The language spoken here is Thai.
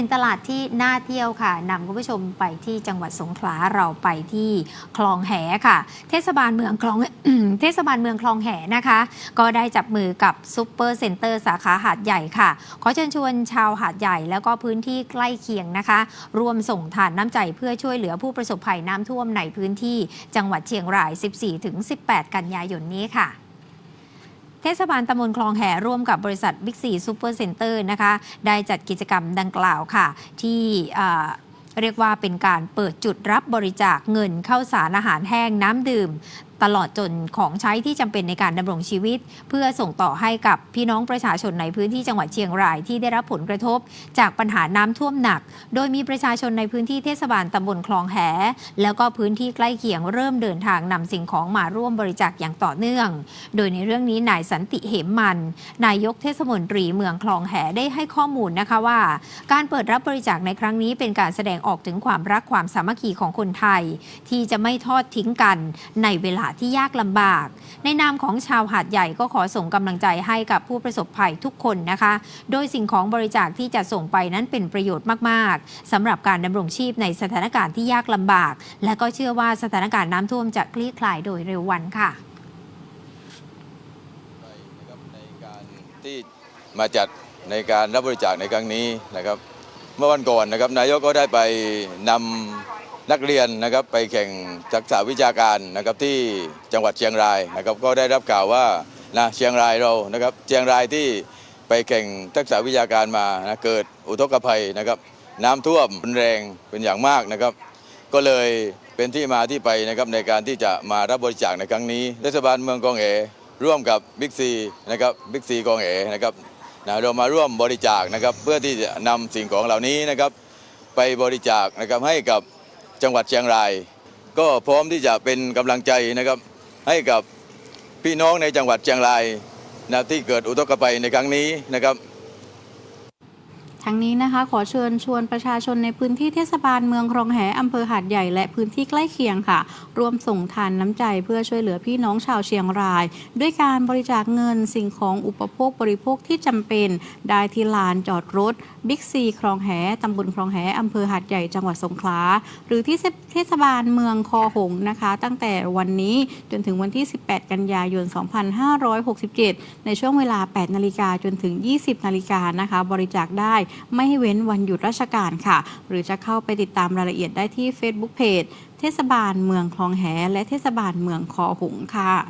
นึ่งตลาดที่น่าเที่ยวค่ะนำคุณผู้ชมไปที่จังหวัดสงขลาเราไปที่คลองแหค่ะ เทศบาลเมืองคลองเทศบาลเมืองคลองแหนะคะ ก็ได้จับมือกับซูเปอร์เซ็นเตอร์สาขาหาดใหญ่ค่ะ ขอเชิญชวนชาวหาดใหญ่แล้วก็พื้นที่ใกล้เคียงนะคะ ร่วมส่งทานน้ำใจเพื่อช่วยเหลือผู้ประสบภัยน้ำท่วมในพื้นที่จังหวัดเชียงราย 14-18 กันยายนนี้ค่ะ เทศบาลตำบลคลองแห่ร่วมกับบริษัทบิ๊กซีซูเปอร์เซ็นเตอร์นะคะได้จัดกิจกรรมดังกล่าวค่ะ ที่เอ่อเรียกว่าเป็นการเปิดจุดรับบริจาคเงินเข้าสารอาหารแห้งน้ำดื่ม ตลอดจนของใช้ที่จำเป็นในการดำรงชีวิต เพื่อส่งต่อให้กับพี่น้องประชาชนในพื้นที่จังหวัดเชียงรายที่ได้รับผลกระทบ จากปัญหาน้ำท่วมหนัก โดยมีประชาชนในพื้นที่เทศบาลตำบลคลองแห แล้วก็พื้นที่ใกล้เคียงเริ่มเดินทางนำสิ่งของมาร่วมบริจาคอย่างต่อเนื่อง โดยในเรื่องนี้นายสันติเหมมัน นายกเทศมนตรีเมืองคลองแหได้ให้ข้อมูลนะคะว่า การเปิดรับบริจาคในครั้งนี้เป็นการแสดงออกถึงความรักความสามัคคีของคนไทย ที่จะไม่ทอดทิ้งกันในเวลาที่ยากลำบาก ในนามของชาวหาดใหญ่ก็ขอส่งกำลังใจให้กับผู้ประสบภัยทุกคนนะคะ โดยสิ่งของบริจาคที่จะส่งไปนั้นเป็นประโยชน์มาก ๆสำหรับการดำรงชีพในสถานการณ์ที่ยากลำบาก และก็เชื่อว่าสถานการณ์น้ำท่วมจะคลี่คลายโดยเร็ววันค่ะไปนครับในการที่มาจัดในการรับบริจาคในครั้งนี้นะครับ เมื่อวันก่อนนะครับนายกก็ได้ไปนำ นักเรียนนะครับไปแข่งทักษะวิชาการนะครับที่จังหวัดเชียงรายนะครับก็ได้รับข่าวว่านะเชียงรายเรานะครับเชียงรายที่ไปแข่งทักษะวิชาการมานะเกิดอุทกภัยนะครับ น้ำท่วมรุนแรงเป็นอย่างมากนะครับ ก็เลยเป็นที่มาที่ไปนะครับในการที่จะมารับบริจาคในครั้งนี้เทศบาลเมืองกองเอร่วมกับบิ๊กซีนะครับบิ๊กซีกองเอนะครับนะเรามาร่วมบริจาคนะครับเพื่อที่จะนำสิ่งของเหล่านี้นะครับ ไปบริจาคนะครับให้กับ จังหวัดเชียงราย ก็พร้อมที่จะเป็นกำลังใจนะครับให้กับพี่น้องในจังหวัดเชียงรายนะที่เกิดอุทกภัยในครั้งนี้นะครับ ทั้งนี้นะคะขอเชิญชวนประชาชนในพื้นที่เทศบาลเมืองคลองแหอำเภอหาดใหญ่และพื้นที่ใกล้เคียงค่ะ ร่วมส่งทานน้ำใจเพื่อช่วยเหลือพี่น้องชาวเชียงราย ด้วยการบริจาคเงินสิ่งของอุปโภคบริโภคที่จำเป็น ได้ที่ลานจอดรถบิ๊กซีคลองแหตำบลคลองแหอำเภอหาดใหญ่จังหวัดสงขลาหรือที่เทศบาลเมืองคอหงนะคะ ตั้งแต่วันนี้จนถึงวันที่ 18 กันยายน 2567 ในช่วงเวลา 8 นาฬิกาจนถึง 20 นาฬิกานะคะ บริจาคได้ไม่ให้เว้นวันหยุดราชการค่ะ หรือจะเข้าไปติดตามรายละเอียดได้ที่ Facebook Page เทศบาลเมืองคลองแหและเทศบาลเมืองคอหงค่ะ